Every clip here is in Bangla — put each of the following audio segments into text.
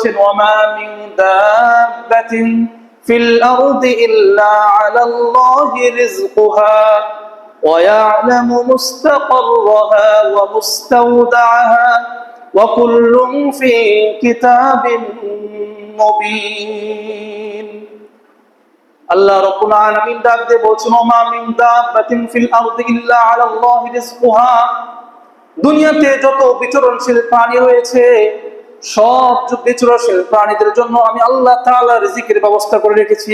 বলছেন ওয়ামা মিন দাব্বাতিন ফিল আরদি ইল্লা আলাল্লাহি রিজকুহা ويعلم مستقرها ومستودعها وكل في كتاب مبين আল্লাহ রব্বুল আলামিন ডাক দিয়ে বলছেন ওমা মিন দাব্বাতিন ফিল আরদি ইল্লা আলাল্লাহি রিজকুহা দুনিয়াতে যত বিচরণশীল প্রাণী রয়েছে সব যে বিচরণশীল প্রাণীদের জন্য আমি আল্লাহ তাআলা রিজিকের ব্যবস্থা করে রেখেছি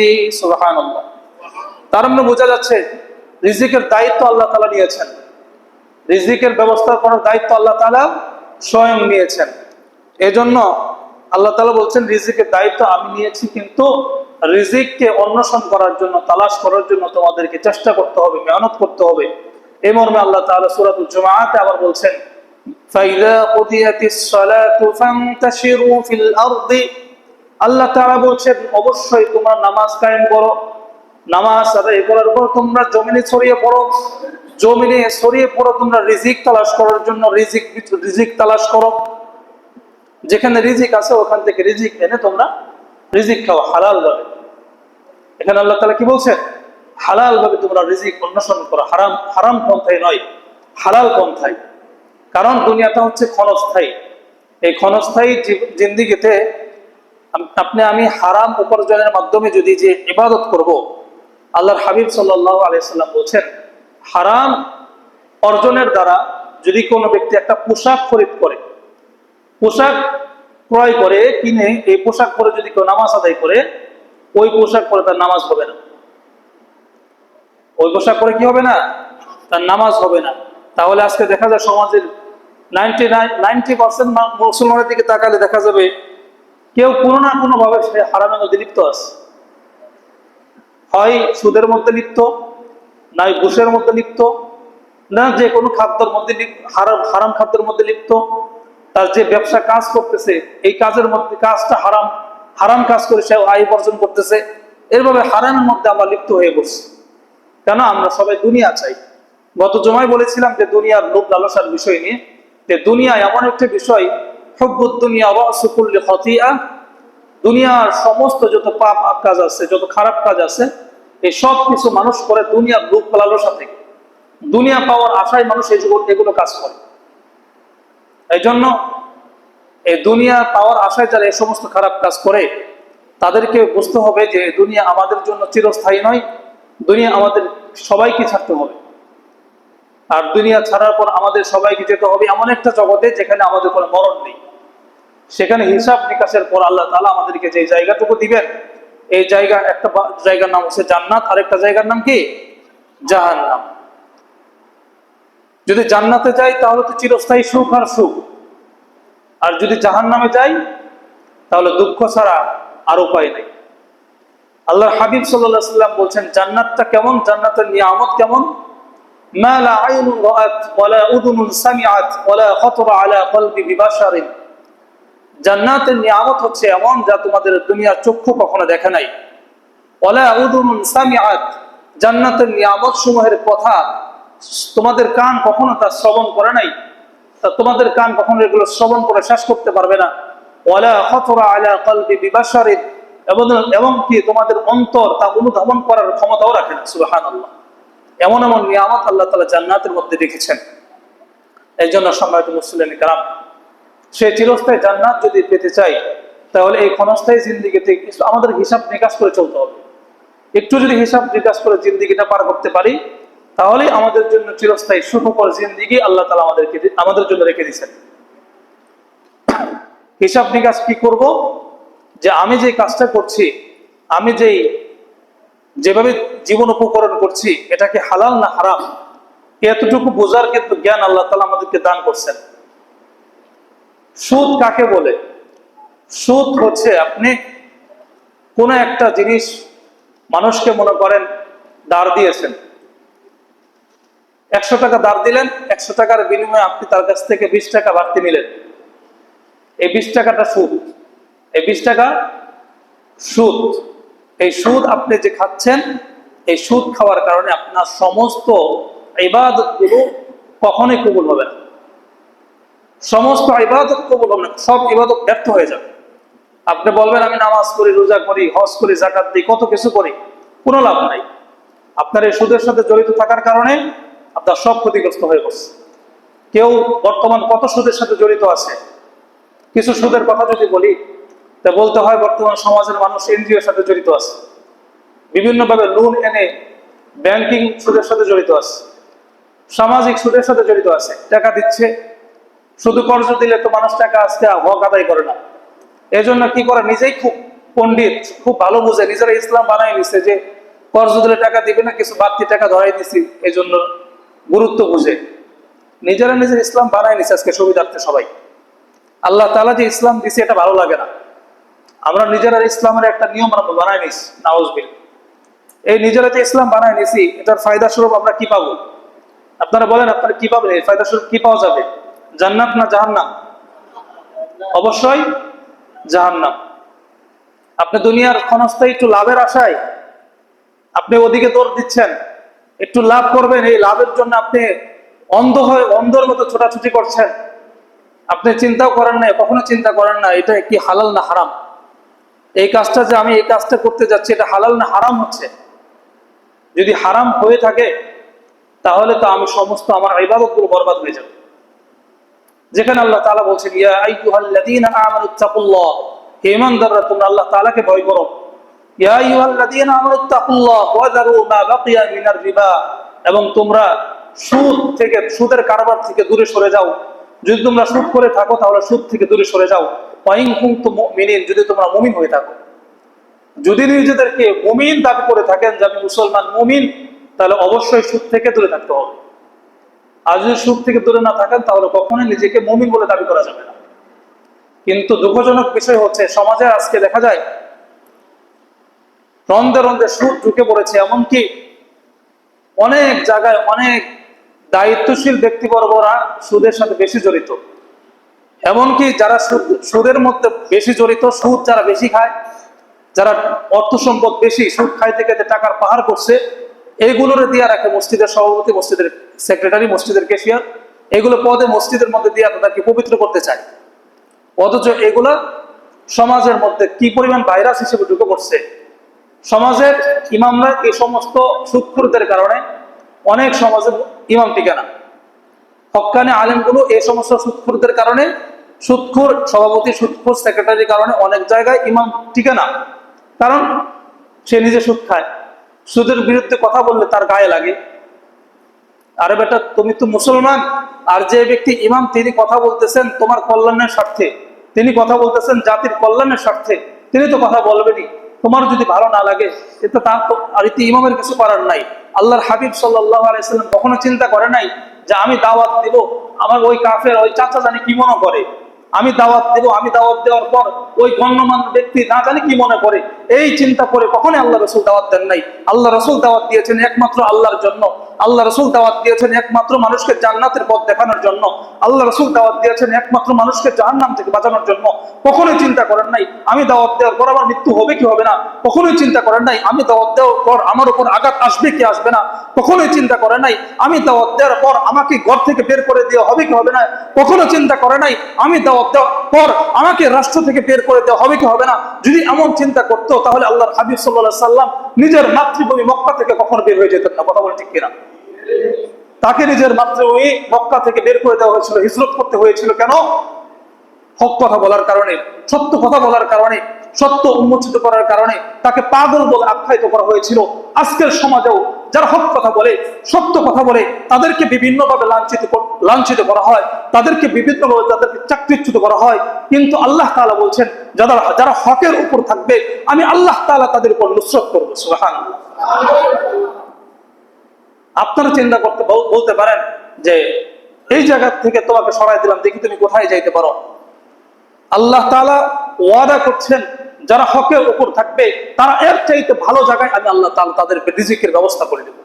তার মানে বোঝা যাচ্ছে রিজিকের দায়িত্ব আল্লাহ তাআলা নিয়েছেন। রিজিকের ব্যবস্থা করার দায়িত্ব আল্লাহ তাআলা স্বয়ং নিয়েছেন। এজন্য আল্লাহ তাআলা বলছেন, রিজিকের দায়িত্ব আমি নিয়েছি, কিন্তু রিজিককে অন্বেষণ করার জন্য, তালাশ করার জন্য তোমাদেরকে চেষ্টা করতে হবে, মেহনত করতে হবে। এই মর্মে আল্লাহ তাআলা সূরাতুল জুমাআতে আবার বলছেন ফাইদা কুদিয়াতিস সালাতু ফান্তাশিরু ফিল আরদি। আল্লাহ তাআলা বলছেন, অবশ্যই তোমরা নামাজ কায়েম করো। নামাজ আদায় করার পর তোমরা জমিনে ছড়িয়ে পড়ো। জমিনে ছড়িয়ে পড়ো তোমরা রিজিক তালাশ করার জন্য রিজিক রিজিক তালাশ করো। যেখানে রিজিক আছে, ওখান থেকে রিজিক এনে তোমরা রিজিক খাও হালাল ভাবে এখানে আল্লাহ তাআলা কি বলছেন? হালাল ভাবে তোমরা রিজিক অন্বেষণ করো। হারাম হারাম পন্থায় নয়। হালাল পন্থায়। কারণ দুনিয়াটা হচ্ছে ক্ষণস্থায়ী। এই ক্ষণস্থায়ী জিন্দিগিতে আপনি, আমি হারাম উপার্জনের মাধ্যমে যদি যে ইবাদত করব, আল্লাহর হাবিব সাল্লাহ আলাইসাল্লাম বলছেন, হারাম অর্জনের দ্বারা যদি কোনো ব্যক্তি একটা পোশাক খরিদ করে, পোশাক ক্রয় করে, কিনে, এই পোশাক পরে যদি কেউ নামাজ আদায় করে, ওই পোশাক পরে তার নামাজ হবে না। ওই পোশাক পরে কি হবে না? তার নামাজ হবে না। তাহলে আজকে দেখা যায় সমাজের নাইনটি নাইন, নাইনটি পার্সেন্ট মুসলমানের দিকে তাকালে দেখা যাবে কেউ কোনো না কোনো ভাবে সে হারামের মধ্যে লিপ্ত আছে। হয় সুদের মধ্যে লিপ্ত নয় ঘুষের মধ্যে লিপ্ত, না যে কোনো খাদ্যের মধ্যে হারাম হারাম খাদ্যের মধ্যে লিপ্ত। তার যে ব্যবসা কাজ করতেছে, এই কাজের মধ্যে, কাজটা হারাম হারাম কাজ করে সে আয় উপার্জন করতেছে। এরভাবে হারামের মধ্যে আমরা লিপ্ত হয়ে পড়ছি। কেন? আমরা সবাই দুনিয়া চাই। গত জমায় বলেছিলাম যে দুনিয়ার লোভ লালসার বিষয় নিয়ে যে দুনিয়া এমন একটি বিষয় হব্বুদ দুনিয়া রসুকুল্লি খতিয়া দুনিয়ার সমস্ত যত পাপ কাজ আছে, যত খারাপ কাজ আছে, এই সব কিছু মানুষ করে দুনিয়ার লোভ লালসা সাথে দুনিয়া পাওয়ার আশায় মানুষ এগুলো এগুলো কাজ করে। এই জন্য এই দুনিয়া পাওয়ার আশায় যারা এই সমস্ত খারাপ কাজ করে, তাদেরকে বুঝতে হবে যে দুনিয়া আমাদের জন্য চিরস্থায়ী নয়, দুনিয়া আমাদের সবাইকে ছাড়তে হবে। আর দুনিয়া ছাড়ার পর আমাদের সবাইকে যেতে হবে এমন একটা জগতে যেখানে আমাদের কোনো মরণ নেই। সেখানে হিসাব নিকাশের পর আল্লাহ তালা আমাদেরকে যে জায়গাটুকু দিবেন, এই জায়গা একটা জায়গার নাম হচ্ছে জান্নাত আর একটা জায়গার নাম কি? জাহান্নাম। যদি জান্নাতে যাই তাহলে তো চিরস্থায়ী সুখ আর সুখ। আর যদি জাহান্নামে যাই, তাহলে দুঃখ ছাড়া আর উপায় নেই। আল্লাহ হাবিব সাল্লাহ সাল্লাম বলছেন, জান্নাতটা কেমন? জান্নাতের নিয়ামত কেমন? ما لا عين رأت ولا أذن سمعت ولا خطر على قلب ببشر জান্নাতের নিয়ামত হচ্ছে এমন যা তোমাদের দুনিয়ার চক্ষু কখনো দেখে নাই ওলা উদুনুন সামিআত জান্নাতের নিয়ামত সমূহের কথা তোমাদের কান কখনো তা শ্রবণ করে নাই তা তোমাদের কান কখনো এগুলো শ্রবণ করে শেষ করতে পারবে না ওয়ালা খতরা আলা কলবি বিবাসারিদ এবং এবং কি তোমাদের অন্তর তা অনুধাবন করার ক্ষমতাও রাখে না সুবহানাল্লাহ এমন এমন নিয়ামত আল্লাহ তালা জান্নাতের মধ্যে রেখেছেন। এই জন্য সম্মানিত মুসলিম কালাম সে চিরস্থায়ী জান্নাত যদি পেতে চাই, তাহলে এই ক্ষণস্থায়ী জিন্দিগিতে কিছু আমাদের হিসাব নিকাশ করে চলতে হবে। একটু যদি হিসাব নিকাশ করে জিন্দিগিটা পার করতে পারি তাহলে আমাদের জন্য চিরস্থায়ী সুখকর জিন্দিগি আল্লাহ তালা আমাদেরকে আমাদের জন্য রেখে দিয়েছেন। হিসাব নিকাশ কি করব? যে আমি যে কাজটা করছি, আমি যেই যেভাবে জীবন উপকরণ করছি এটা কি হালাল না হারাম, এতটুকু বোঝার কিন্তু জ্ঞান আল্লাহ তালা আমাদেরকে দান করছেন। সুদ কাকে বলে? সুদ হচ্ছে আপনি কোন একটা জিনিস মানুষকে মনে করেন দাঁড় দিয়েছেন। একশো টাকা দাঁড় দিলেন, একশো টাকার বিনিময়ে আপনি তার কাছ থেকে বিশ টাকা বাড়তি নিলেন। এই বিশ টাকাটা সুদ। এই বিশ টাকা সুদ। এই সুদ আপনি যে খাচ্ছেন, এই সুদ খাওয়ার কারণে আপনার সমস্ত ইবাদতগুলো কখনোই কবুল হবে না। সমস্ত ইবাদত কবুল হবে না, সব ইবাদত ব্যর্থ হয়ে যাবে। আপনি বলবেন, আমি নামাজ করি, রোজা করি, হজ করি জাকাত দিই, কত কিছু করি, কোনো লাভ নাই। আপনার এই সুদের সাথে জড়িত থাকার কারণে আপনার সব ক্ষতিগ্রস্ত হয়ে পড়ছে। কেউ বর্তমান কত সুদের সাথে জড়িত আছে? কিছু সুদের কথা যদি বলি তা বলতে হয় বর্তমান সমাজের মানুষ এনজিওর সাথে জড়িত আছে। বিভিন্নভাবে লোন এনে ব্যাংকিং সুদের সাথে জড়িত আছে। সামাজিক সুদের সাথে জড়িত আছে। টাকা দিচ্ছে। শুধু কর্জ দিলে তো মানুষ টাকা আজকে হক আদায় করে না। এই জন্য কি করে? নিজেই খুব পণ্ডিত, খুব ভালো বুঝে। নিজেরা ইসলাম বানাই নিছে যে কর্জ দিলে টাকা দিবে না, কিছু বাড়তি টাকা ধরাই দিছি এই জন্য গুরুত্ব বুঝে। নিজেরা নিজের ইসলাম বানাই নিছে আজকে সুবিধার্থে সবাই। আল্লাহ তালা যে ইসলাম দিছে, এটা ভালো লাগে না। আমরা নিজেরা ইসলামের একটা নিয়ম আমরা বানাই নিছি নাউজবিল এই নিজেরা যে ইসলাম বানাই নিছি, এটার ফায়দা স্বরূপ আমরা কি পাবো? আপনারা বলেন, আপনারা কি পাবেন? এই ফায়দা স্বরূপ কি পাওয়া যাবে? জান্নাত না জাহান্নাম? অবশ্যই জাহান্নাম। আপনি দুনিয়ার ক্ষণস্থায়ী একটু লাভের আশায় আপনি ওদিকে দৌড় দিচ্ছেন, একটু লাভ করবেন, এই লাভের জন্য আপনি অন্ধ হয়ে, অন্ধর মতো ছোটাছুটি করছেন। আপনি চিন্তাও করেন না কখনো চিন্তা করেন না, এটা কি হালাল না হারাম? এই কাজটা যে আমি এই কাজটা করতে যাচ্ছি, এটা হালাল না হারাম হচ্ছে? যদি হারাম হয়ে থাকে, তাহলে তো আমি সমস্ত আমার ইবাদতগুলো বরবাদ হয়ে যাবে। যেখানে আল্লাহ তাআলা বলছেন, ইয়া আইয়ুহাল্লাযীনা আমানুত্তাকুল্লাহ হে ঈমানদাররা, তোমরা আল্লাহ তাআলাকে ভয় করো। ইয়া আইয়ুহাল্লাযীনা আমানুত্তাকুল্লাহ ওয়া যারু মা বাকিয়া মিনার রিবা। এবং তোমরা সুদ থেকে, সুদের কারবার থেকে দূরে সরে যাও। যদি তোমরা সুদ করে থাকো, তাহলে সুদ থেকে দূরে সরে যাও। কুনতুম মুমিনিন, যদি তোমরা মুমিন হয়ে থাকো। যদি নিজেদেরকে মুমিন দাবি করে থাকেন যে আমি মুসলমান মুমিন, তাহলে অবশ্যই সুদ থেকে দূরে থাকতে হবে। আর যদি সুদ থেকে দূরে না থাকেন, তাহলে কখনোই নিজেকে মুমিন বলে দাবি করা যাবে না। কিন্তু দুঃখজনক বিষয় হচ্ছে, সমাজে আজকে দেখা যায়, রন্ধে রন্ধে সুদ ঢুকে পড়েছে, এমনকি অনেক জায়গায় অনেক দায়িত্বশীল ব্যক্তিবর্গরা সুদের সাথে বেশি জড়িত। এমনকি যারা সুদ- সুদের মধ্যে বেশি জড়িত, সুদ যারা বেশি খায়, যারা অর্থ সম্পদ বেশি, সুদ খাইতে খাইতে টাকার পাহাড় করছে এইগুলোরে দিয়ে রাখে মসজিদের সভাপতি, মসজিদের সেক্রেটারি, মসজিদের কেশিয়ার এগুলো পদে মসজিদের মধ্যে দিয়ে তাদেরকে পবিত্র করতে চায়। অথচ এগুলো সমাজের মধ্যে কি পরিমাণ ভাইরাস হিসেবে ঢুকে পড়ছে? সমাজের ইমামরা এই সমস্ত সুৎখুরদের কারণে অনেক সমাজের ইমাম টিকে না হকানে আলেমগুলো এই সমস্ত সুৎখুরদের কারণে, সুৎখুর সভাপতি, সুৎখুর সেক্রেটারির কারণে অনেক জায়গায় ইমাম টিকে না। কারণ সে নিজে সুদ খায়। সুদের বিরুদ্ধে কথা বললে তার গায়ে লাগে। আরে বেটা, তুমি তো মুসলমান। আর যে ব্যক্তি ইমাম, তিনি কথা বলতেছেন তোমার কল্যাণের স্বার্থে। তিনি কথা বলতেছেন জাতির কল্যাণের স্বার্থে। তিনি তো কথা বলবেনি তোমার যদি ভালো না লাগে এতে তার তো আর ইমামের কিছু করার নাই। আল্লাহর হাবিব সাল্লাহ আলাইসাল্লাম কখনো চিন্তা করে নাই যে আমি দাওয়াত দিব, আমার ওই কাফের, ওই চাচা জানি কি মনে করে? আমি দাওয়াত দেব, আমি দাওয়াত দেওয়ার পর ওই গণ্যমান ব্যক্তি না জানি কি মনে করে? এই চিন্তা করে কখনই আল্লাহ রসুল দাওয়াত দেন নাই। আল্লাহ রসুল দাওয়াত দিয়েছেন একমাত্র আল্লাহর জন্য। আল্লাহ রসুল দাওয়াত দিয়েছেন একমাত্র মানুষকে জান্নাতের পথ দেখানোর জন্য। আল্লাহ রসুল দাওয়াত দিয়েছেন একমাত্র মানুষকে জাহান্নাম থেকে বাঁচানোর জন্য। কখনোই চিন্তা করেন নাই, আমি দাওয়াত দেওয়ার পর আমার মৃত্যু হবে কি হবে না? কখনোই চিন্তা করেন নাই, আমি দাওয়াত দেওয়ার পর আমার উপর আঘাত আসবে কি আসবে না? কখনোই চিন্তা করে নাই, আমি দাওয়াত দেওয়ার পর আমাকে ঘর থেকে বের করে দেওয়া হবে কি হবে না? কখনো চিন্তা করে নাই, আমি দাওয়াত দেওয়ার পর আমাকে রাষ্ট্র থেকে বের করে দেওয়া হবে কি হবে না? যদি এমন চিন্তা করতো তাহলে আল্লাহর হাবিব সাল্লাহ সাল্লাম নিজের মাতৃভূমি মক্কা থেকে কখনো বের হয়ে যেতেন না। কথা বলে ঠিক কিনা? তাকে নিজের মাতৃভূমি মক্কা থেকে বের করে দেওয়া হয়েছিল, হিজরত করতে হয়েছিল কেন? হক কথা বলার কারণে, সত্য কথা বলার কারণে, সত্য উন্মোচিত করার কারণে তাকে পাগল বলে আখ্যায়িত করা হয়েছিল। আজকের সমাজেও যারা হক কথা বলে, সত্য কথা বলে, তাদেরকে বিভিন্নভাবে লাঞ্ছিত লাঞ্ছিত করা হয়, তাদেরকে বিভিন্নভাবে তাদেরকে চাকরিচ্যুত করা হয়। কিন্তু আল্লাহ তাআলা বলছেন, যারা যারা হকের উপর থাকবে, আমি আল্লাহ তাআলা তাদের উপর নুসরত করব, সুবহানাল্লাহ। আপনারা চিন্তা করতে বলতে পারেন যে, এই জায়গা থেকে তোমাকে সরাই দিলাম, দেখি তুমি কোথায় যাইতে পারো। আল্লাহ তাআলা ওয়াদা করছেন যারা হকের উপর থাকবে, তারা এর চাইতে ভালো জায়গায় আমি আল্লাহ তাআলা তাদের রিজিকের ব্যবস্থা করে দেব।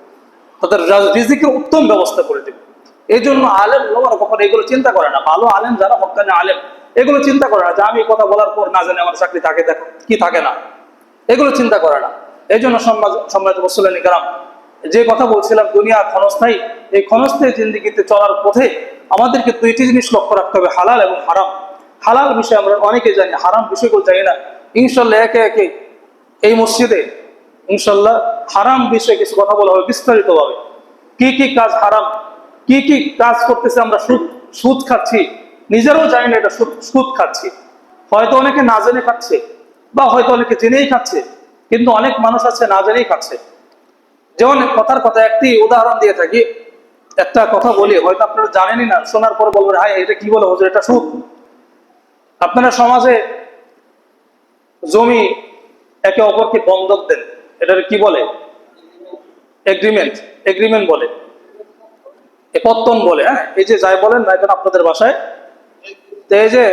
তাদের রিজিকের উত্তম ব্যবস্থা করে দেব। এই জন্য আলেম লোমার কখনো এগুলো চিন্তা করে না। ভালো আলেম যারা হকানে আলেম, এগুলো চিন্তা করে না যে আমি কথা বলার পর না জানি আমার চাকরি থাকে, দেখো কি থাকে না। এগুলো চিন্তা করে না। এই জন্য সমাজ সম্রাট মুসলিম গ্রাম যে কথা বলছিলাম, দুনিয়া ক্ষণস্থায়ী, এই ক্ষণস্থায়ী জিন্দিগিতে চলার পথে আমাদেরকে দুইটি জিনিস লক্ষ্য রাখতে হবে, হালাল এবং হারাম। হালাল বিষয় আমরা অনেকে জানি, হারাম বিষয়গুলো জানি না। ইনশাল্লাহ একে একে এই মসজিদে ইনশাল্লাহ হারাম বিষয়ে কিছু কথা বলা হবে, বিস্তারিতভাবে। কি কি কাজ হারাম, কি কি কাজ করতেছে আমরা সুদ সুদ খাচ্ছি। নিজেরাও জানি না এটা সুদ সুদ খাচ্ছি। হয়তো অনেকে না জেনে খাচ্ছে বা হয়তো অনেকে জেনেই খাচ্ছে, কিন্তু অনেক মানুষ আছে না জেনেই খাচ্ছে। যেমন কথার কথা, একটি উদাহরণ দিয়ে থাকি। একটা কথা বলি, হয়তো আপনারা জানেনই না, শোনার পর বলবেন হাই এটা কি বলে হুজুর? এটা সুদ? আপনারা সমাজে জমি একে অপরকে বন্ধক দেন। এটার কি বলে? এগ্রিমেন্ট এগ্রিমেন্ট বলে। পত্তন বলে হ্যাঁ? এই যে যাই বলেন না এখন আপনাদের বাসায়। তো এই যে,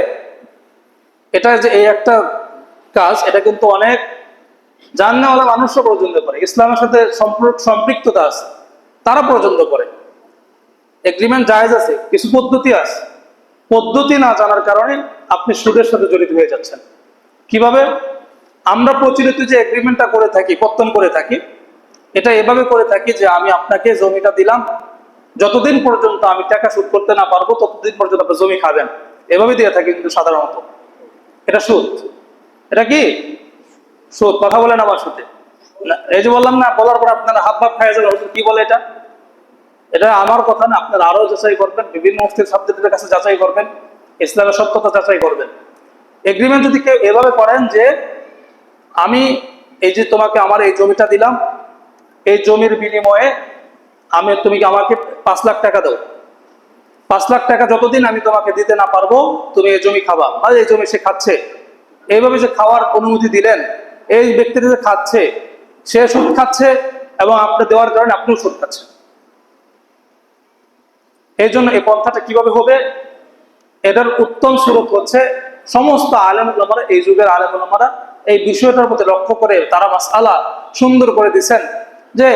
এটা যে এই একটা কাজ, এটা কিন্তু অনেক জাননেওয়ালা মানুষও পর্যন্ত করে। ইসলামের সাথে সম্পৃক্ততা আছে, তারা পর্যন্ত করে। এগ্রিমেন্ট জায়েজ আছে, কিছু পদ্ধতি আছে। পদ্ধতি না জানার কারণে আপনি সুদের সাথে জড়িত হয়ে যাচ্ছেন। কীভাবে? আমরা প্রচলিত যে এগ্রিমেন্টটা করে থাকি, কর্তন করে থাকি, এটা এভাবে করে থাকি যে আমি আপনাকে জমিটা দিলাম, যতদিন পর্যন্ত আমি টাকা সুদ করতে না পারব, ততদিন পর্যন্ত আপনি জমি খাবেন। এভাবে দিয়ে থাকি কিন্তু সাধারণত। এটা সুদ। এটা কি? সুদ। কথা বলেন আমার সাথে এই যে বললাম না, বলার পর আপনারা হাত ভাব খাই যাবেন। কি বলে এটা? এটা আমার কথা না, আপনারা আরও যাচাই করবেন, বিভিন্ন মুফতির সাবজেক্টের কাছে যাচাই করবেন, ইসলামের সত্যতা যাচাই করবেন। এগ্রিমেন্ট যদি কেউ এভাবে করেন যে, আমি এই যে তোমাকে আমার এই জমিটা দিলাম, এই জমির বিনিময়ে আমি তুমি আমাকে পাঁচ লাখ টাকা দাও? পাঁচ লাখ টাকা যতদিন আমি তোমাকে দিতে না পারব, তুমি এই জমি খাবা। বা এই জমি সে খাচ্ছে। এইভাবে যে খাওয়ার অনুমতি দিলেন, এই ব্যক্তিটা যে খাচ্ছে, সে সুদ খাচ্ছে এবং আপনি দেওয়ার কারণে আপনিও সুদ খাচ্ছেন। এই জন্য এই পন্থাটা কীভাবে হবে? এটার উত্তম স্বরূপ হচ্ছে সমস্ত আলেম এই যুগের আলেম ওলামারা এই বিষয়টার প্রতি লক্ষ্য করে তারা মাসালা সুন্দর করে দিচ্ছেন যে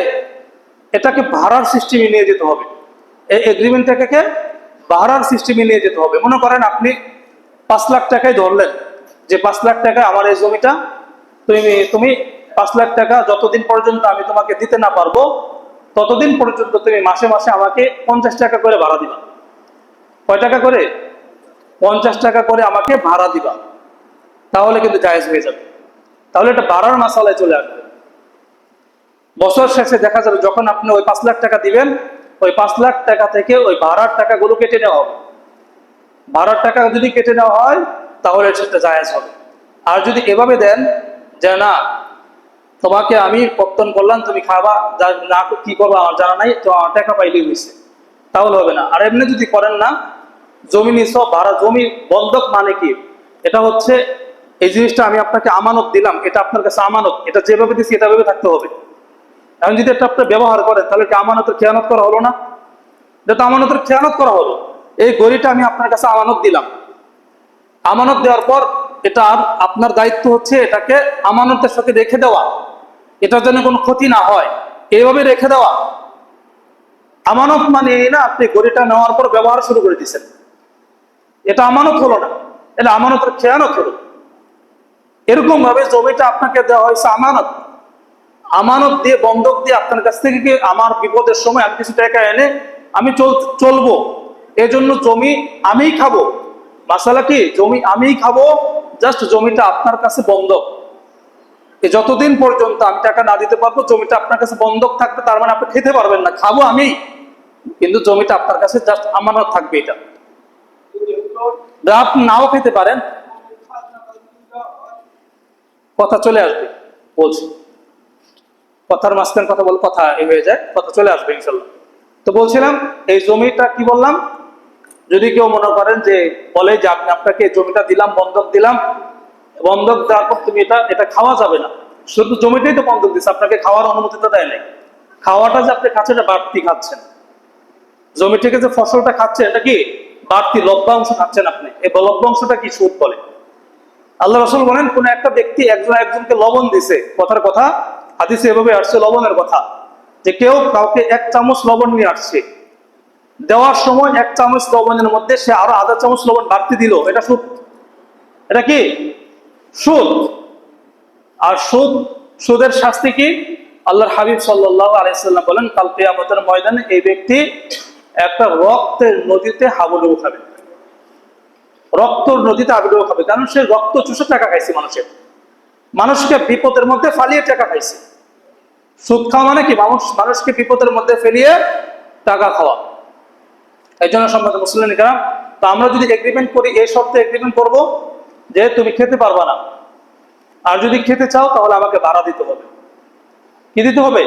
এটাকে ভাড়ার সিস্টেমে নিয়ে যেতে হবে। এই এগ্রিমেন্টটাকে ভাড়ার সিস্টেমে নিয়ে যেতে হবে। মনে করেন আপনি পাঁচ লাখ টাকায় ধরলেন যে পাঁচ লাখ টাকা আমার এই জমিটা তুমি তুমি পাঁচ লাখ টাকা যতদিন পর্যন্ত আমি তোমাকে দিতে না পারব, ততদিন পর্যন্ত তুমি মাসে মাসে আমাকে পঞ্চাশ টাকা করে ভাড়া দিবা। কয় টাকা করে? পঞ্চাশ টাকা করে আমাকে ভাড়া দিবা। তাহলে কিন্তু জায়েজ হয়ে যাবে। তাহলে এটা ভাড়ার মাসালায় চলে আসবে। বছর শেষে দেখা যাবে যখন আপনি ওই পাঁচ লাখ টাকা দিবেন, ওই পাঁচ লাখ টাকা থেকে ওই ভাড়ার টাকাগুলো কেটে নেওয়া হবে। ভাড়ার টাকা যদি কেটে নেওয়া হয়, তাহলে সেটা জায়েজ হবে। আর যদি এভাবে দেন যে না, তোমাকে আমি পত্তন করলাম, তুমি খাবা, যা না কি করব আমার জানা নাই, তো আমার টাকা পাইলেই হয়েছে। তাহলে হবে না। আর এমনি যদি করেন না জমি নিছ ভাড়া, জমি বন্ধক মানে কি? এটা হচ্ছে এই জিনিসটা আমি আপনাকে আমানত দিলাম, এটা আপনার কাছে আমানত, এটা যেভাবে দিচ্ছি এটা ভাবে থাকতে হবে। এখন যদি এটা আপনি ব্যবহার করেন, তাহলে কি আমানতের খেয়ানত করা হলো না? এটা তো আমানতের খেয়ানত করা হলো। এই গড়িটা আমি আপনার কাছে আমানত দিলাম। আমানত দেওয়ার পর এটা আপনার দায়িত্ব হচ্ছে এটাকে আমানতের সাথে রেখে দেওয়া। এটার জন্য কোনো ক্ষতি না হয়। এইভাবে রেখে দেওয়া। আমানত মানে না, আপনি গড়িটা নেওয়ার পর ব্যবহার শুরু করে দিচ্ছেন এটা আমানত হলো না। এটা আমানতের খেয়ানত হলো। এরকম ভাবে জমিটা আপনাকে দেওয়া হয়েছে আমানত। আমানত দিয়ে, বন্ধক দিয়ে আপনার কাছ থেকে কি আমার বিপদের সময় আমি কিছু টাকা এনে আমি চল, চলবো? এজন্য জমি আমিই খাব। মাসালা কি? জমি আমিই খাব, জাস্ট জমিটা আপনার কাছে বন্ধক। যতদিন পর্যন্ত আমি টাকা না দিতে পারব, জমিটা আপনার কাছে বন্ধক থাকবে, তার মানে আপনি খেতে পারবেন না, খাব আমি। কিন্তু জমিটা আপনার কাছে জাস্ট আমানত থাকবে এটা। আপনি নাও খেতে পারেন। কথা চলে আসবে, বলছি। কথার মাঝখানে কথা বল, কথা এ হয়ে যায়, কথা চলে আসবে ইনশাল্লাহ। তো বলছিলাম, এই জমিটা কি বললাম? যদি কেউ মনে করেন যে, বলে যে আপনি আপনাকে জমিটা দিলাম, বন্ধক দিলাম, বন্ধক দেওয়ার পর তুমি এটা এটা খাওয়া যাবে না। শুধু জমিটাই তো বন্ধক দিচ্ছে, আপনাকে খাওয়ার অনুমতি তো দেয় নাই। খাওয়াটা যে আপনি খাচ্ছেন, এটা বাড়তি খাচ্ছেন। জমি থেকে যে ফসলটা খাচ্ছেন, এটা কি? বাড়তি লভ্যাংশ খাচ্ছেন আপনি। এই লভ্যাংশটা কি সুদ বলে? আল্লাহ রসুল বলেন, কোন একটা ব্যক্তি একজন একজনকে লবণ দিছে, কথার কথা, হাদিসে এভাবে আসছে, লবণের কথা, যে কেউ কাউকে এক চামচ লবণ নিয়ে আসছে। দেওয়ার সময় এক চামচ লবণের মধ্যে সে আরও আধা চামচ লবণ বাড়তি দিল, এটা সুদ। এটা কি? সুদ। আর সুদ, সুদের শাস্তি কি? আল্লাহর হাবিব সাল্লাহ আলাইসাল্লাম বলেন, কাল কেয়ামতের ময়দানে এই ব্যক্তি একটা রক্তের নদীতে হাবুডুবু খাবে। রক্ত নদীতে আবির্ভাব হবে কারণ সে রক্ত চুষে টাকা খাইছে মানুষের। মানুষকে বিপদের মধ্যে ফালিয়ে টাকা খাইছে। সুদ খাওয়া মানে কি? মানুষ মানুষকে বিপদের মধ্যে ফেলিয়ে টাকা খাওয়া। এই জন্য সম্মত মুসলিম কেরাম তো আমরা যদি এগ্রিমেন্ট করি, এই শর্তে এগ্রিমেন্ট করব যে তুমি খেতে পারবা না। আর যদি খেতে চাও, তাহলে আমাকে ভাড়া দিতে হবে। কি দিতে হবে?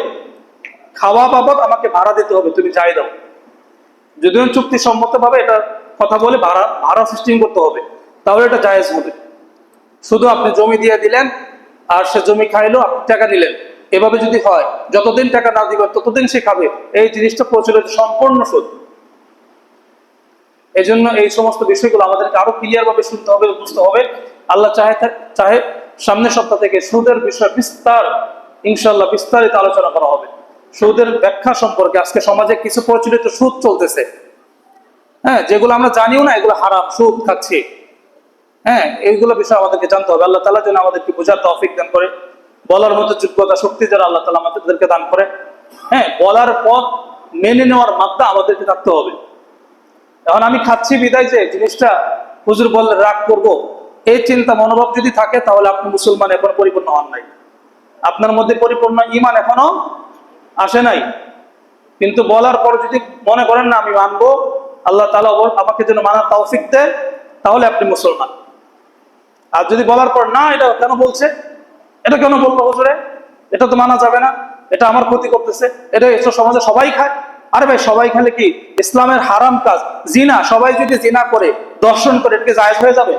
খাওয়া বাবদ আমাকে ভাড়া দিতে হবে। তুমি চাই দাও। যদিও চুক্তি সম্মতভাবে এটা কথা বলে ভাড়া ভাড়া সিস্টেম করতে হবে, তাহলে এটা জায়েজ হবে। শুধু আপনি জমি দিয়ে দিলেন, আর সে জমি খাইলো, আপনি টাকা নিলেন। এভাবে যদি হয়, যতদিন টাকা না দিবেন, ততদিন সে খাবে। এই জিনিসটা প্রচলিত সম্পূর্ণ সুদ। এই জন্য এই সমস্ত বিষয়গুলো আমাদেরকে আরও ক্লিয়ার ভাবে শুনতে হবে, বুঝতে হবে। আল্লাহ চাহে চাহে সামনের সপ্তাহ থেকে সুদের বিষয়ে বিস্তার ইনশাল্লাহ বিস্তারিত আলোচনা করা হবে। সুদের ব্যাখ্যা সম্পর্কে আজকে সমাজে কিছু প্রচলিত সুদ চলতেছে। হ্যাঁ যেগুলো আমরা জানিও না, এগুলো হারাম সুদ খাচ্ছি। হ্যাঁ এইগুলো বিষয় আমাদেরকে জানতে হবে। আল্লাহ তালা যেন আমাদেরকে বোঝার তৌফিক দান করে। বলার মতো যোগ্যতা, শক্তি যারা আল্লাহ তালা আমাদেরকে দান করে। হ্যাঁ বলার পথ মেনে নেওয়ার মাত্রা আমাদেরকে থাকতে হবে। এখন আমি খাচ্ছি বিদায় যে জিনিসটা হুজুর বললে রাগ করব। এই চিন্তা, মনোভাব যদি থাকে, তাহলে আপনি মুসলমান এখন পরিপূর্ণ হন নাই। আপনার মধ্যে পরিপূর্ণ ইমান এখনও আসে নাই। কিন্তু বলার পর যদি মনে করেন না, আমি মানবো, আল্লাহ তালা আমাকে যেন মানার তৌফিক দেয় তাহলে আপনি মুসলমান। আর যদি বলার পর না, এটা কেন বলছে? এটা কেন বলল হুজুরে? এটা তো মানা যাবে না। এটা আমার ক্ষতি করতেছে। এটা এসব সমাজে সবাই খায়। আরে ভাই, সবাই খেলে কি ইসলামের হারাম কাজ? জিনা, সবাই যদি জিনা করে, দর্শন করে এটাকে জায়েজ হয়ে যাবে?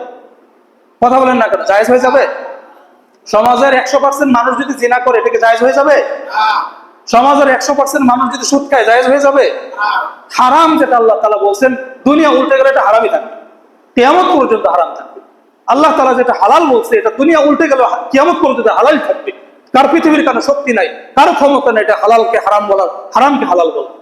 কথা বলেন না কেন, জায়েজ হয়ে যাবে? সমাজের একশো পার্সেন্ট মানুষ যদি জিনা করে এটাকে জায়েজ হয়ে যাবে? সমাজের একশো পার্সেন্ট মানুষ যদি সুদ খায়, জায়েজ হয়ে যাবে? হারাম যেটা আল্লাহ তালা বলছেন, দুনিয়া উল্টে গেলে এটা হারামই থাকবে। কেমন পর্যন্ত হারাম থাকবে। আল্লাহ তালা যেটা হালাল বলছে, এটা দুনিয়া উল্টে গেলে কেমন পর্যন্ত হালাল থাকবে। কার পৃথিবীর কারণে শক্তি নাই, কারও ক্ষমতা নাই, এটা হালালকে হারাম বলার, হারামকে হালাল বলার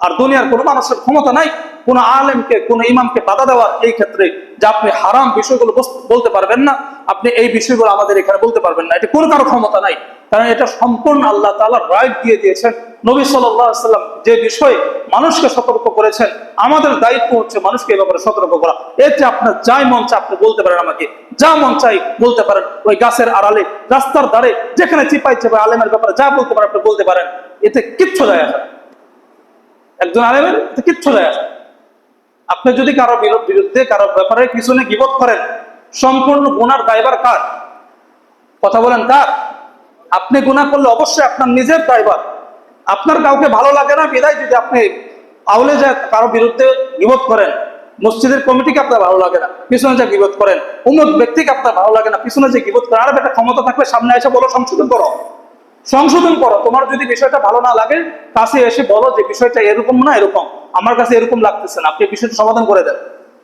আর দুনিয়ার কোনো মানুষের ক্ষমতা নাই কোন আলেমকে, কোন ইমামকে বাধা দেওয়ার এই ক্ষেত্রে যে আপনি হারাম বিষয়গুলো বলতে পারবেন না, আপনি এই বিষয়গুলো আমাদের এখানে বলতে পারবেন না। এটা কোনো কারও ক্ষমতা নাই। কারণ এটা সম্পূর্ণ আল্লাহ তালা রাইট দিয়ে দিয়েছেন। নবী সাল্লাম যে বিষয়ে মানুষকে সতর্ক করেছেন, আমাদের দায়িত্ব হচ্ছে মানুষকে এই ব্যাপারে সতর্ক করা। এতে আপনার যাই মন চায় আপনি বলতে পারেন আমাকে। যা মন চাই বলতে পারেন। ওই গাছের আড়ালে, রাস্তার ধারে, যেখানে চিপাই চেপে আলেমের ব্যাপারে যা বলতে পারেন আপনি বলতে পারেন। এতে কিচ্ছু যায় আসে একজন আলেমের এতে কিচ্ছু যায় আসে। আপনি যদি কারও বিরুদ্ধে কারও ব্যাপারে কিছু পিছনে গিবত করেন, সম্পূর্ণ গুনার দায়বার কার? কথা বলেন কার? আপনি গুনাহ করলে অবশ্যই আপনার নিজের দায়বার আপনার কাউকে ভালো লাগে না বিদায় যদি আপনি আউলে যা কারও বিরুদ্ধে গিবত করেন, মসজিদের কমিটিকে আপনার ভালো লাগে না, পিছনে যে গিবত করেন অমুক ব্যক্তিকে আপনার ভালো লাগে না, পিছনে যে গিবত করেন, আর একটা ক্ষমতা থাকলে সামনে এসে বলো সংশোধন করো। সংশোধন করো। তোমার যদি বিষয়টা ভালো না লাগে, কাছে এসে বলো যে বিষয়টা এরকম না এরকম। আমার কাছে এরকম লাগতেছে না। আপনি বিষয়টা সমাধান করে দেন।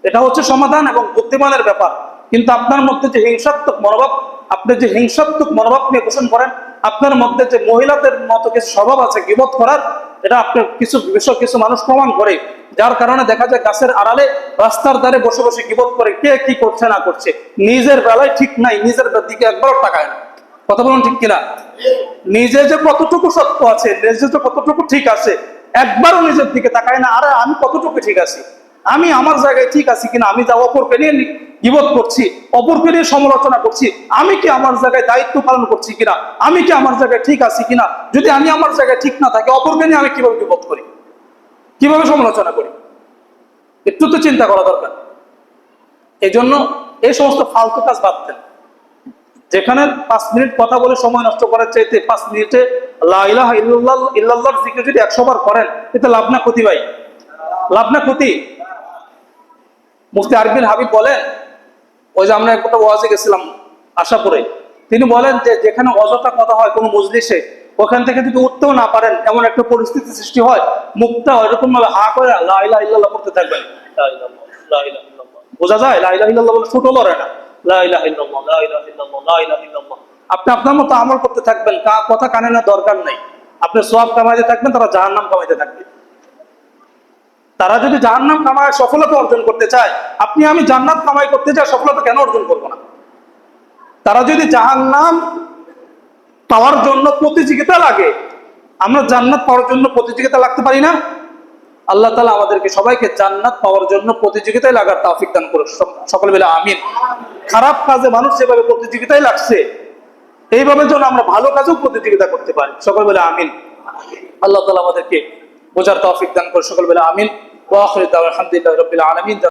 এটা হচ্ছে সমাধান এবং বুদ্ধিমানের ব্যাপার। কিন্তু আপনার মধ্যে যে হিংসাত্মক মনোভাব, আপনি যে হিংসাত্মক মনোভাব নিয়ে পোষণ করেন, আপনার মধ্যে যে মহিলাদের মতো কিছু স্বভাব আছে, গিবত করার, এটা আপনার কিছু বিষয়, কিছু মানুষ প্রমাণ করে। যার কারণে দেখা যায় গাছের আড়ালে রাস্তার ধারে বসে বসে গিবত করে কে কি করছে না করছে। নিজের বেলায় ঠিক নাই, নিজের দিকে একবারও টাকায় না। কথা বলুন ঠিক কিনা? নিজে যে কতটুকু সত্য আছে, নিজে যে কতটুকু ঠিক আছে, একবারও নিজের দিকে তাকায় না, আরে, আমি কতটুকু ঠিক আছি? আমি আমার জায়গায় ঠিক আছি কিনা? আমি যা অপরকে নিয়ে বিপদ করছি, অপরকে নিয়ে সমালোচনা করছি, আমি কি আমার জায়গায় দায়িত্ব পালন করছি কিনা? আমি কি আমার জায়গায় ঠিক আছি কিনা? যদি আমি আমার জায়গায় ঠিক না থাকি, অপরকে নিয়ে আমি কীভাবে বিপদ করি? কীভাবে সমালোচনা করি? একটু তো চিন্তা করা দরকার। এই জন্য এই সমস্ত ফালতু কাজ বাদ দেন। যেখানে পাঁচ মিনিট কথা বলে সময় নষ্ট করার চাইতে পাঁচ মিনিটে লা ইলাহা ইল্লাল্লাহ জিকির যদি একশো বার করেন এতে লাভ না ক্ষতি ভাই? লাভ না ক্ষতি? মুফতি আরবিন হাবিব বলেন ওই যে আমরা একটা ওয়াজে গেছিলাম আশাপুরে তিনি বলেন যে যেখানে অযথা কথা হয় কোনো মজলিসে ওখান থেকে যদি উঠতেও না পারেন এমন একটা পরিস্থিতি সৃষ্টি হয় মুখটা ওইরকম ভাবে হা করে লা ইলাহা ইল্লাল্লাহ করতে থাকবেন। বোঝা যায়? লাইলা ইল্লাল্লাহ বলে ছোট লড়ে না। আপনি আপনার মতো আমল করতে থাকবেন কথা কানে না দরকার নেই। আপনি সোয়াব কামাইতে থাকবেন, তারা জাহান্নাম কামাইতে থাকবে। তারা যদি জাহান্নাম কামায়, সফলতা অর্জন করতে চায়, আপনি আমি জান্নাত কামাই করতে চাই, সফলতা কেন অর্জন করব না? তারা যদি জাহান্নাম পাওয়ার জন্য প্রতিযোগিতা লাগে, আমরা জান্নাত পাওয়ার জন্য প্রতিযোগিতা লাগতে পারি না? আল্লাহ তালা আমাদেরকে সবাইকে জান্নাত পাওয়ার জন্য প্রতিযোগিতায় লাগার তাফিক দান করুক। সকল বেলা আমিন। খারাপ কাজে মানুষ যেভাবে প্রতিযোগিতায় লাগছে, এইভাবে যেন আমরা ভালো কাজেও প্রতিযোগিতা করতে পারি। সকল বেলা আমিন। আল্লাহ তালা আমাদেরকে বোঝার তাফিক দান করে সকল বেলা আমিন। আলমিন।